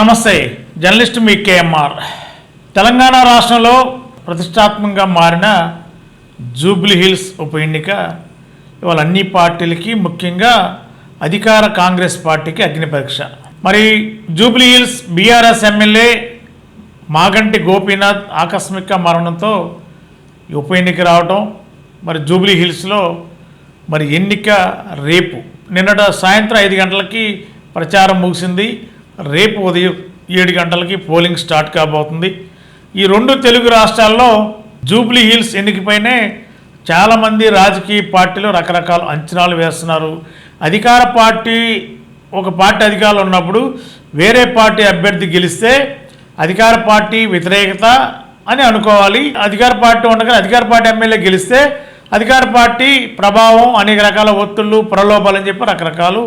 నమస్తే జర్నలిస్ట్ మీ కేఎంఆర్. తెలంగాణ రాష్ట్రంలో ప్రతిష్టాత్మకంగా మారిన జూబ్లీ హిల్స్ ఉప ఎన్నిక ఇవాళ అన్ని పార్టీలకి ముఖ్యంగా అధికార కాంగ్రెస్ పార్టీకి అగ్ని పరీక్ష. మరి జూబ్లీ హిల్స్ బీఆర్ఎస్ ఎమ్మెల్యే మాగంటి గోపీనాథ్ ఆకస్మిక మరణంతో ఉప ఎన్నిక రావటం మరి జూబ్లీ హిల్స్లో మరి ఎన్నిక రేపు. నిన్నట సాయంత్రం ఐదు గంటలకి ప్రచారం ముగిసింది. రేపు ఉదయం ఏడు గంటలకి పోలింగ్ స్టార్ట్ కాబోతుంది. ఈ రెండు తెలుగు రాష్ట్రాల్లో జూబ్లీ హిల్స్ ఎన్నికపైనే చాలామంది రాజకీయ పార్టీలు రకరకాల అంచనాలు వేస్తున్నారు. అధికార పార్టీ ఒక పార్టీ అధికారులు ఉన్నప్పుడు వేరే పార్టీ అభ్యర్థి గెలిస్తే అధికార పార్టీ వ్యతిరేకత అని అనుకోవాలి. అధికార పార్టీ ఉండగా అధికార పార్టీ ఎమ్మెల్యే గెలిస్తే అధికార పార్టీ ప్రభావం అనేక రకాల ఒత్తిళ్ళు ప్రలోభాలు అని చెప్పి రకరకాలు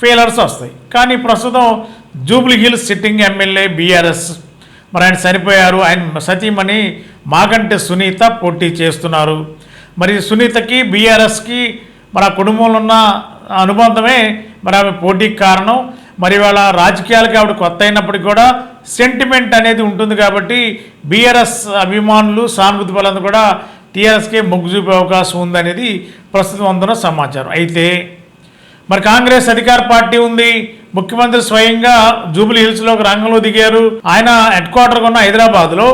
ఫీలర్స్ వస్తాయి. కానీ ప్రస్తుతం Jubilee Hills sitting MLA BRS మరి ఆయన చనిపోయారు ఆయన సతీమణి మాగంటి సునీత పోటీ చేస్తున్నారు. మరి సునీతకి బీఆర్ఎస్కి మరి ఆ కుటుంబంలో ఉన్న అనుబంధమే మరి ఆమె పోటీకి కారణం. మరి వాళ్ళ రాజకీయాలకి ఆవిడ కొత్త అయినప్పటికీ కూడా సెంటిమెంట్ అనేది ఉంటుంది కాబట్టి బీఆర్ఎస్ అభిమానులు సానుభూతి బలంతో కూడా టీఆర్ఎస్కే మొగ్గు చూపే అవకాశం ఉందనేది ప్రస్తుతం అందున సమాచారం. అయితే మరి కాంగ్రెస్ అధికార పార్టీ ఉంది. ముఖ్యమంత్రి స్వయంగా జూబ్లీ హిల్స్లో ఒక రంగంలో దిగారు. ఆయన హెడ్ క్వార్టర్ ఉన్న హైదరాబాద్లో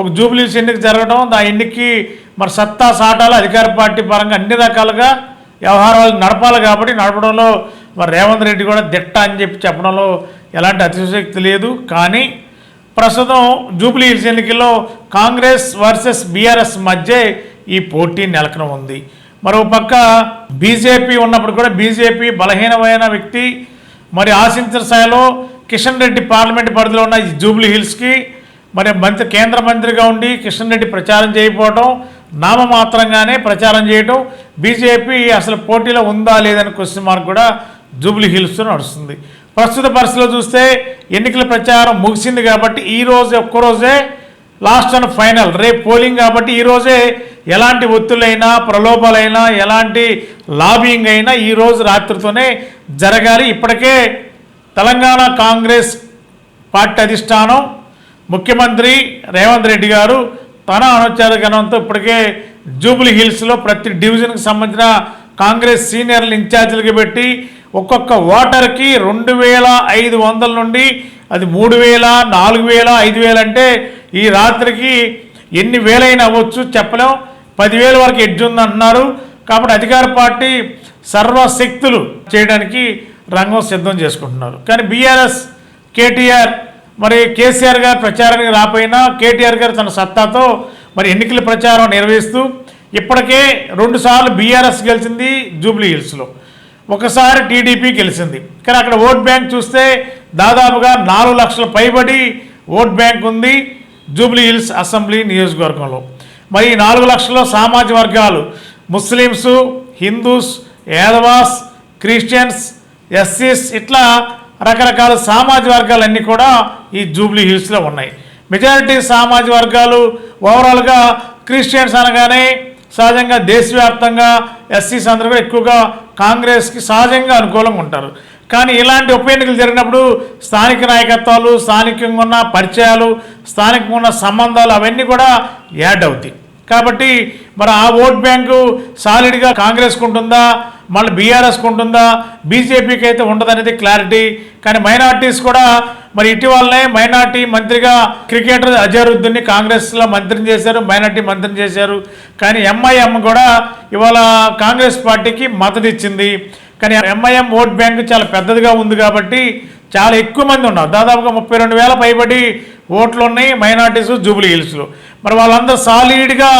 ఒక జూబ్లీ హిల్స్ ఎన్నిక జరగడం ఆ ఎన్నికకి మరి సత్తా సాటాలు అధికార పార్టీ పరంగా అన్ని రకాలుగా వ్యవహారాలు నడపాలి కాబట్టి నడపడంలో మరి రేవంత్ రెడ్డి కూడా దిట్ట అని చెప్పి చెప్పడంలో ఎలాంటి అతిశక్తి లేదు. కానీ ప్రస్తుతం జూబ్లీ హిల్స్ ఎన్నికల్లో కాంగ్రెస్ వర్సెస్ బీఆర్ఎస్ మధ్య ఈ పోటీ నెలకొని ఉంది. మరో పక్క బీజేపీ ఉన్నప్పుడు కూడా బీజేపీ బలహీనమైన వ్యక్తి. మరి ఆశించిన స్థాయిలో కిషన్ రెడ్డి పార్లమెంట్ పరిధిలో ఉన్న జూబ్లీ హిల్స్కి మరి మంత్రి కేంద్ర మంత్రిగా ఉండి కిషన్ రెడ్డి ప్రచారం చేయకపోవడం నామమాత్రంగానే ప్రచారం చేయటం బీజేపీ అసలు పోటీలో ఉందా లేదని క్వశ్చన్ మార్క్ కూడా జూబ్లీ హిల్స్తో నడుస్తుంది. ప్రస్తుత పరిస్థితిలో చూస్తే ఎన్నికల ప్రచారం ముగిసింది కాబట్టి ఈ రోజే ఒక్కరోజే లాస్ట్ అండ్ ఫైనల్ రేపు పోలింగ్ కాబట్టి ఈరోజే ఎలాంటి ఒత్తులైనా ప్రలోభాలైనా ఎలాంటి లాబింగ్ అయినా ఈరోజు రాత్రితోనే జరగాలి. ఇప్పటికే తెలంగాణ కాంగ్రెస్ పార్టీ అధిష్టానం ముఖ్యమంత్రి రేవంత్ రెడ్డి గారు తన అనుచార గణంతో ఇప్పటికే జూబ్లీ హిల్స్లో ప్రతి డివిజన్కి సంబంధించిన కాంగ్రెస్ సీనియర్లు ఇన్ఛార్జీలకి పెట్టి ఒక్కొక్క ఓటర్కి రెండు వేల ఐదు వందల నుండి అది మూడు వేల నాలుగు వేల ఐదు వేలు అంటే ఈ రాత్రికి ఎన్ని వేలైనా అవ్వచ్చు చెప్పలేం. పదివేల వరకు ఎడ్జ్ ఉంది అంటున్నారు కాబట్టి అధికార పార్టీ సర్వశక్తులు చేయడానికి రంగం సిద్ధం చేసుకుంటున్నారు. కానీ బీఆర్ఎస్ కేటీఆర్ మరి కేసీఆర్ గారు ప్రచారానికి రాపోయినా కేటీఆర్ గారు తన సత్తాతో మరి ఎన్నికల ప్రచారం నిర్వహిస్తూ ఇప్పటికే రెండుసార్లు బీఆర్ఎస్ గెలిచింది జూబ్లీ హిల్స్లో. ఒకసారి టీడీపీ గెలిచింది. కానీ అక్కడ ఓట్ బ్యాంక్ చూస్తే దాదాపుగా నాలుగు లక్షల పైబడి ఓట్ బ్యాంక్ ఉంది జూబ్లీ హిల్స్ అసెంబ్లీ నియోజకవర్గంలో. మరి ఈ నాలుగు లక్షల్లో సామాజిక వర్గాలు ముస్లిమ్స్ హిందూస్ యాదవాస్ క్రిస్టియన్స్ ఎస్సీస్ ఇట్లా రకరకాల సామాజిక వర్గాలన్నీ కూడా ఈ జూబ్లీ హిల్స్లో ఉన్నాయి. మెజారిటీ సామాజిక వర్గాలు ఓవరాల్గా క్రిస్టియన్స్ అనగానే సహజంగా దేశవ్యాప్తంగా ఎస్సీస్ అందరూ కూడా ఎక్కువగా కాంగ్రెస్కి సహజంగా అనుకూలంగా ఉంటారు. కానీ ఇలాంటి ఉప ఎన్నికలు జరిగినప్పుడు స్థానిక నాయకత్వాలు స్థానికంగా ఉన్న పరిచయాలు స్థానికంగా ఉన్న సంబంధాలు అవన్నీ కూడా యాడ్ అవుతాయి. కాబట్టి మరి ఆ ఓట్ బ్యాంకు సాలిడ్గా కాంగ్రెస్కు ఉంటుందా? మళ్ళీ బీఆర్ఎస్కు ఉంటుందా? బీజేపీకి అయితే ఉండదనేది క్లారిటీ. కానీ మైనార్టీస్ కూడా మరి ఇటీవలనే మైనార్టీ మంత్రిగా క్రికెటర్ అజరుద్దీన్ని కాంగ్రెస్లో మంత్రిని చేశారు మైనార్టీ మంత్రిని చేశారు. కానీ ఎంఐఎం కూడా ఇవాళ కాంగ్రెస్ పార్టీకి మద్దతు ఇచ్చింది. కానీ ఎంఐఎం ఓట్ బ్యాంక్ చాలా పెద్దదిగా ఉంది కాబట్టి చాలా ఎక్కువ మంది ఉన్నారు. దాదాపుగా ముప్పై రెండు వేల పైబడి ఓట్లు ఉన్నాయి మైనార్టీస్ జూబ్లీ హిల్స్లో. మరి వాళ్ళందరూ సాలిడ్గా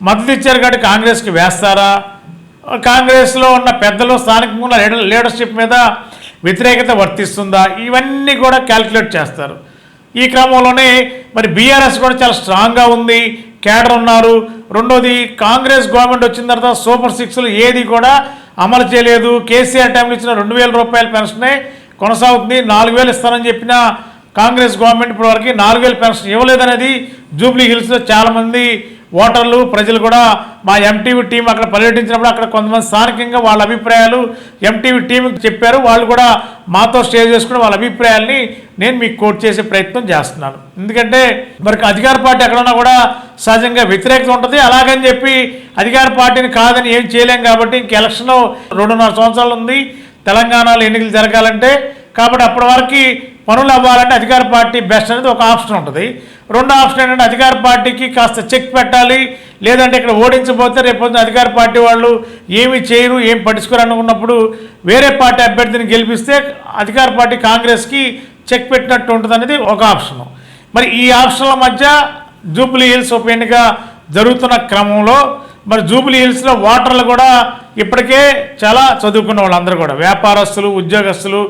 మద్దతు ఇచ్చారు కాబట్టి కాంగ్రెస్కి వేస్తారా? కాంగ్రెస్లో ఉన్న పెద్దలు స్థానికంగా లీడర్ లీడర్షిప్ మీద వ్యతిరేకత వర్తిస్తుందా? ఇవన్నీ కూడా క్యాల్కులేట్ చేస్తారు. ఈ క్రమంలోనే మరి బీఆర్ఎస్ కూడా చాలా స్ట్రాంగ్గా ఉంది. కేడర్ ఉన్నారు. రెండోది కాంగ్రెస్ గవర్నమెంట్ వచ్చిన తర్వాత సూపర్ సిక్స్లు ఏది కూడా అమలు చేయలేదు. కేసీఆర్ టైంలో ఇచ్చిన రెండు వేల రూపాయల పెన్షనే కొనసాగుతుంది. నాలుగు వేలు ఇస్తానని చెప్పిన కాంగ్రెస్ గవర్నమెంట్ ఇప్పటివరకు నాలుగు వేలు పెన్షన్ ఇవ్వలేదనేది జూబ్లీ హిల్స్లో చాలామంది ఓటర్లు ప్రజలు కూడా మా ఎంటీవీ టీం అక్కడ పర్యటించినప్పుడు అక్కడ కొంతమంది స్థానికంగా వాళ్ళ అభిప్రాయాలు ఎంటీవీ టీంకి చెప్పారు. వాళ్ళు కూడా మాతో షేర్ చేసుకుని వాళ్ళ అభిప్రాయాల్ని నేను మీకు కోట్ చేసే ప్రయత్నం చేస్తున్నాను. ఎందుకంటే మరి అధికార పార్టీ ఎక్కడన్నా కూడా సహజంగా వ్యతిరేకత ఉంటుంది. అలాగని చెప్పి అధికార పార్టీని కాదని ఏం చేయలేం కాబట్టి ఇంక ఎలక్షన్ రెండున్నర సంవత్సరాలు ఉంది. తెలంగాణలో ఎన్నికలు జరగాలంటే కాబట్టి అప్పటి వరకు పనులు అవ్వాలంటే అధికార పార్టీ బెస్ట్ అనేది ఒక ఆప్షన్ ఉంటుంది. రెండో ఆప్షన్ ఏంటంటే అధికార పార్టీకి కాస్త చెక్ పెట్టాలి. లేదంటే ఇక్కడ ఓడించబోతే రేపు అధికార పార్టీ వాళ్ళు ఏమి చేయరు ఏం పట్టించుకోరు అనుకున్నప్పుడు వేరే పార్టీ అభ్యర్థిని గెలిపిస్తే అధికార పార్టీ కాంగ్రెస్కి చెక్ పెట్టినట్టు ఉంటుంది అనేది ఒక ఆప్షన్. మరి ఈ ఆప్షన్ల మధ్య జూబ్లీ హిల్స్ ఉప ఎన్నిక జరుగుతున్న క్రమంలో మరి జూబ్లీ హిల్స్లో ఓటర్లు కూడా ఇప్పటికే చాలా చదువుకున్న వాళ్ళందరూ కూడా. వ్యాపారస్తులు ఉద్యోగస్తులు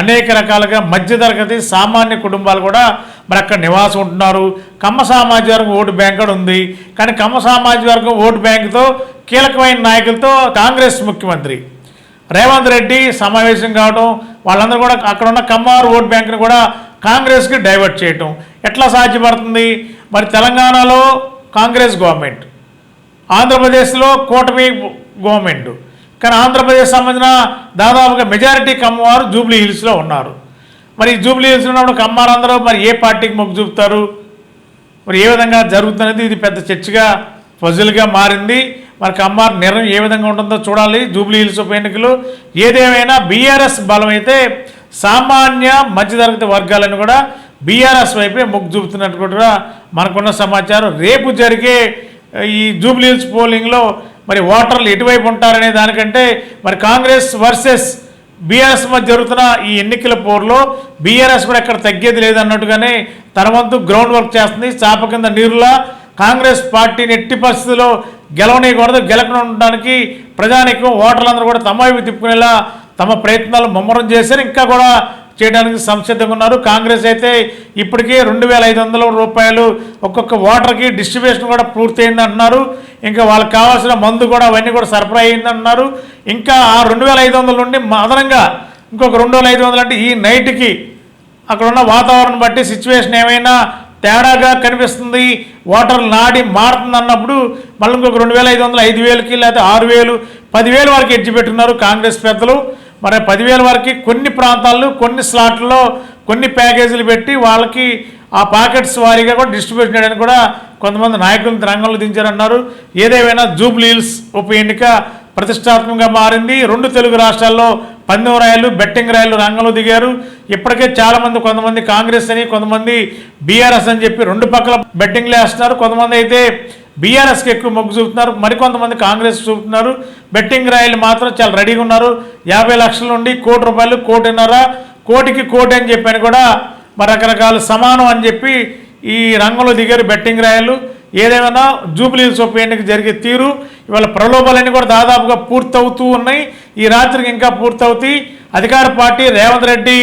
అనేక రకాలుగా మధ్యతరగతి సామాన్య కుటుంబాలు కూడా మరి అక్కడ నివాసం ఉంటున్నారు. కమ్మ సామాజిక వర్గం ఓటు బ్యాంక్ కూడా ఉంది. కానీ కమ్మ సామాజిక వర్గం ఓటు బ్యాంకుతో కీలకమైన నాయకులతో కాంగ్రెస్ ముఖ్యమంత్రి. రేవంత్ రెడ్డి సమావేశం కావడం వాళ్ళందరూ కూడా అక్కడ ఉన్న కమ్మవారు ఓట్ బ్యాంకుని కూడా కాంగ్రెస్కి డైవర్ట్ చేయటం. ఎట్లా సాధ్యపడుతుంది? మరి తెలంగాణలో కాంగ్రెస్ గవర్నమెంట్ ఆంధ్రప్రదేశ్లో కూటమి గవర్నమెంట్. కానీ ఆంధ్రప్రదేశ్ సంబంధించిన దాదాపుగా మెజారిటీ కమ్మవారు జూబ్లీ హిల్స్లో ఉన్నారు. మరి జూబ్లీ హిల్స్ ఉన్నప్పుడు కమ్మారందరూ మరి ఏ పార్టీకి మొగ్గు చూపుతారు? మరి ఏ విధంగా జరుగుతున్నది ఇది పెద్ద చర్చగా పజిల్గా మారింది. మరి కమ్మార్ నిర్ణయం ఏ విధంగా ఉంటుందో చూడాలి జూబ్లీ హిల్స్ ఉప ఎన్నికలు. ఏదేమైనా బీఆర్ఎస్ బలం అయితే సామాన్య మధ్యతరగతి వర్గాలను కూడా బీఆర్ఎస్ వైపే మొగ్గు చూపుతున్నట్టు కూడా మనకున్న సమాచారం. రేపు జరిగే ఈ జూబ్లీ హిల్స్ పోలింగ్లో మరి ఓటర్లు ఎటువైపు ఉంటారనే దానికంటే మరి కాంగ్రెస్ వర్సెస్ బీఆర్ఎస్ మధ్య జరుగుతున్న ఈ ఎన్నికల పోరులో బీఆర్ఎస్ కూడా ఎక్కడ తగ్గేది లేదన్నట్టుగానే తన వంతు గ్రౌండ్ వర్క్ చేస్తుంది. చాప కింద నీరులా కాంగ్రెస్ పార్టీని ఎట్టి పరిస్థితుల్లో గెలవనీయకూడదు. గెలకుండా ఉండడానికి ప్రజానికం ఓటర్లందరూ కూడా తమ వైపు తిప్పుకునేలా తమ ప్రయత్నాలు ముమ్మరం చేశారు. ఇంకా కూడా చేయడానికి సంసిద్ధంగా ఉన్నారు. కాంగ్రెస్ అయితే ఇప్పటికే రెండు వేల ఐదు వందల రూపాయలు ఒక్కొక్క ఓటర్కి డిస్ట్రిబ్యూషన్ కూడా పూర్తయింది అంటున్నారు. ఇంకా వాళ్ళకి కావాల్సిన మందు కూడా అవన్నీ కూడా సరఫరా అయింది అంటున్నారు. ఇంకా ఆ రెండు వేల ఐదు వందల నుండి అదనంగా ఇంకొక రెండు వేల ఐదు వందలు అంటే ఈ నైట్కి అక్కడ ఉన్న వాతావరణం బట్టి సిచ్యువేషన్ ఏమైనా తేడాగా కనిపిస్తుంది ఓటర్ నాడి మారుతుంది అన్నప్పుడు మళ్ళీ ఇంకొక రెండు వేల ఐదు వందలు ఐదు వేలకి లేకపోతే ఆరు వేలు పదివేలు వరకు ఎడ్జి పెట్టున్నారు కాంగ్రెస్ పెద్దలు. మరి పదివేల వరకు కొన్ని ప్రాంతాల్లో కొన్ని స్లాట్లలో కొన్ని ప్యాకేజీలు పెట్టి వాళ్ళకి ఆ పాకెట్స్ వారీగా కూడా డిస్ట్రిబ్యూట్ చేయడానికి కూడా కొంతమంది నాయకులను రంగంలో దించారన్నారు. ఏదేమైనా జూబ్లీ హిల్స్ ఉప ఎన్నిక ప్రతిష్టాత్మకంగా మారింది. రెండు తెలుగు రాష్ట్రాల్లో పందెం రాయలు బెట్టింగ్ రాయలు రంగంలో దిగారు. ఇప్పటికే చాలామంది కొంతమంది కాంగ్రెస్ అని కొంతమంది బీఆర్ఎస్ అని చెప్పి రెండు పక్కల బెట్టింగ్లు వేస్తున్నారు. కొంతమంది అయితే బీఆర్ఎస్కి ఎక్కువ మొగ్గు చూపుతున్నారు. మరికొంతమంది కాంగ్రెస్ చూపుతున్నారు. బెట్టింగ్ రాయలు మాత్రం చాలా రెడీగా ఉన్నారు. యాభై లక్షల నుండి కోటి రూపాయలు కోటిన్నర కోటికి కోటి అని చెప్పని కూడా. మరి రకరకాల సమానం అని చెప్పి ఈ రంగంలో దిగారు బెట్టింగ్ రాయలు. ఏదేమైనా జూబ్లీ ఉప ఎన్నిక జరిగే తీరు ఇవాళ ప్రలోభాలన్నీ కూడా దాదాపుగా పూర్తవుతూ ఉన్నాయి. ఈ రాత్రికి ఇంకా పూర్తవుతాయి. అధికార పార్టీ రేవంత్ రెడ్డి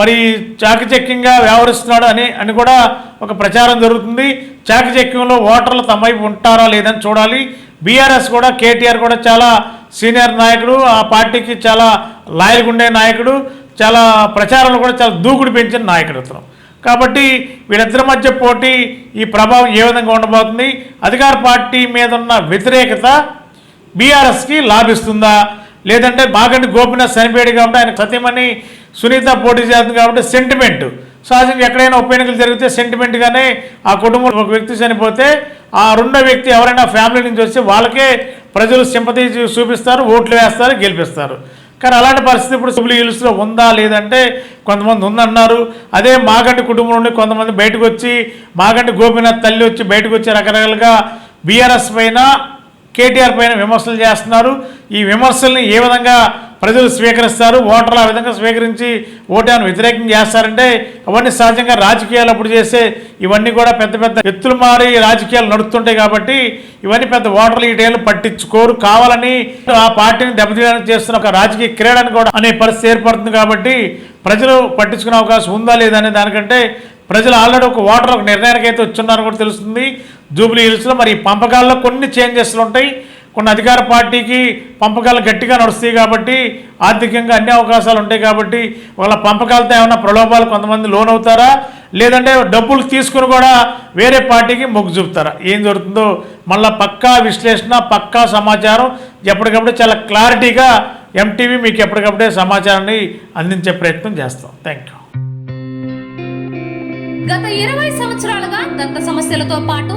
మరి చాకచక్యంగా వ్యవహరిస్తున్నాడు అని అని కూడా ఒక ప్రచారం జరుగుతుంది. చాకచక్యంలో ఓటర్లు తమ వైపు ఉంటారా లేదని చూడాలి. బీఆర్ఎస్ కూడా కేటీఆర్ కూడా చాలా సీనియర్ నాయకుడు ఆ పార్టీకి చాలా లాయల్గా ఉండే నాయకుడు చాలా ప్రచారంలో కూడా చాలా దూకుడు పెంచిన నాయకుడు అతను. కాబట్టి వీళ్ళిద్దరి మధ్య పోటీ ఈ ప్రభావం ఏ విధంగా ఉండబోతుంది? అధికార పార్టీ మీద ఉన్న వ్యతిరేకత బీఆర్ఎస్కి లాభిస్తుందా? లేదంటే బాగండి గోపినాథ్ చనిపోయాడు కాబట్టి ఆయన సత్యమని సునీత పోటీ చేస్తుంది కాబట్టి సెంటిమెంట్ సహజంగా ఎక్కడైనా ఉప ఎన్నికలు జరిగితే సెంటిమెంట్గానే ఆ కుటుంబంలో ఒక వ్యక్తి చనిపోతే ఆ రెండో వ్యక్తి ఎవరైనా ఫ్యామిలీ నుంచి వస్తే వాళ్ళకే ప్రజలు సింపతి చూపిస్తారు ఓట్లు వేస్తారు గెలిపిస్తారు. కానీ అలాంటి పరిస్థితి ఇప్పుడు జూబ్లీ హిల్స్లో ఉందా లేదంటే కొంతమంది ఉందన్నారు. అదే మాగంటి కుటుంబం నుండి కొంతమంది బయటకు వచ్చి మాగంటి గోపీనాథ్ తల్లి వచ్చి బయటకు వచ్చి రకరకాలుగా బీఆర్ఎస్ పైన కేటీఆర్ పైన విమర్శలు చేస్తున్నారు. ఈ విమర్శల్ని ఏ విధంగా ప్రజలు స్వీకరిస్తారు ఓటర్లు ఆ విధంగా స్వీకరించి ఓటాను వ్యతిరేకం చేస్తారంటే అవన్నీ సహజంగా రాజకీయాలు అప్పుడు చేసే ఇవన్నీ కూడా పెద్ద పెద్ద ఎత్తులు మారి రాజకీయాలు నడుస్తుంటాయి కాబట్టి ఇవన్నీ పెద్ద ఓటర్లు ఈ పట్టించుకోరు. కావాలని ఆ పార్టీని దెబ్బతీయడానికి చేస్తున్న ఒక రాజకీయ క్రీడను కూడా అనే పరిస్థితి ఏర్పడుతుంది కాబట్టి ప్రజలు పట్టించుకునే అవకాశం ఉందా లేదా అనే దానికంటే ప్రజలు ఆల్రెడీ ఒక ఓటర్ ఒక నిర్ణయానికి అయితే వచ్చున్నారని కూడా తెలుస్తుంది. జూబ్లీ హిల్స్లో మరి ఈ పంపకాల్లో కొన్ని చేంజెస్లు ఉంటాయి. కొన్ని అధికార పార్టీకి పంపకాలు గట్టిగా నడుస్తాయి కాబట్టి ఆర్థికంగా అన్ని అవకాశాలు ఉంటాయి కాబట్టి వాళ్ళ పంపకాలతో ఏమైనా ప్రలోభాలు కొంతమంది లోన్ అవుతారా లేదంటే డబ్బులు తీసుకుని కూడా వేరే పార్టీకి మొగ్గు చూపుతారా? ఏం జరుగుతుందో మళ్ళీ పక్కా విశ్లేషణ పక్కా సమాచారం ఎప్పటికప్పుడు చాలా క్లారిటీగా ఎంటీవీ మీకు ఎప్పటికప్పుడే సమాచారాన్ని అందించే ప్రయత్నం చేస్తాం. థ్యాంక్ యూ గత ఇరవై సంవత్సరాలుగా దంత సమస్యలతో పాటు